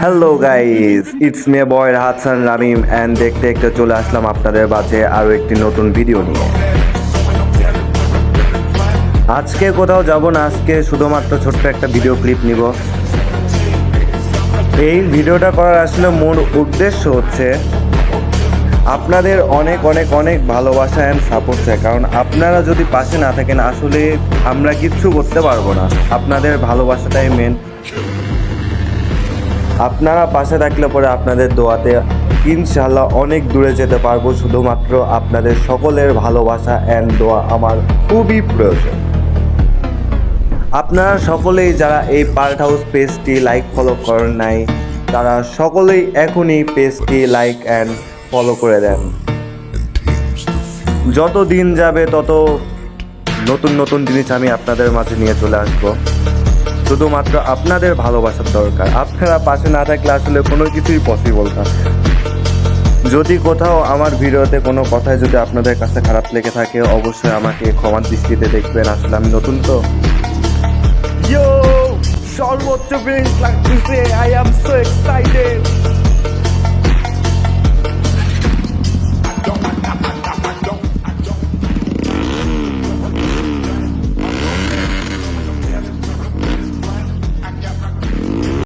Hello guys it's me boy Hasan Ramim and দেখতে দেখতে চলে আসলাম আপনাদের মাঝে আরও একটি নতুন ভিডিও নিয়ে। আজকে কোথাও যাব না, আজকে শুধুমাত্র ছোট্ট একটা ভিডিও ক্লিপ নিব। এই ভিডিওটা করার আসলে মূল উদ্দেশ্য হচ্ছে আপনাদের অনেক অনেক অনেক ভালোবাসা অ্যান্ড সাপোর্ট চাই। কারণ আপনারা যদি পাশে না থাকেন, আসলে আমরা কিচ্ছু করতে পারব না। আপনাদের ভালোবাসাটাই মেন আপনারা পাশে থাকলে পরে আপনাদের দোয়াতে ইনশাল্লাহ অনেক দূরে যেতে পারব। শুধুমাত্র আপনাদের সকলের ভালোবাসা অ্যান্ড দোয়া আমার খুবই প্রয়োজন। আপনারা সকলেই যারা এই পার্ট হাউস পেজটি লাইক ফলো করেন নাই, তারা সকলেই এখনই পেজটি লাইক অ্যান্ড ফলো করে দেন। যত দিন যাবে তত নতুন নতুন জিনিস আমি আপনাদের মাঝে নিয়ে চলে আসব। শুধুমাত্র আপনাদের ভালোবাসার দরকার। আপনারা পাশে না থাকলে আসলে কোনো কিছুই পসিবল না। যদি কোথাও আমার ভিডিওতে কোনো কথায় যদি আপনাদের কাছে খারাপ লেগে থাকে, অবশ্যই আমাকে ক্ষমার দৃষ্টিতে দেখবেন। আসলে আমি নতুন তো। সর্বোচ্চ আই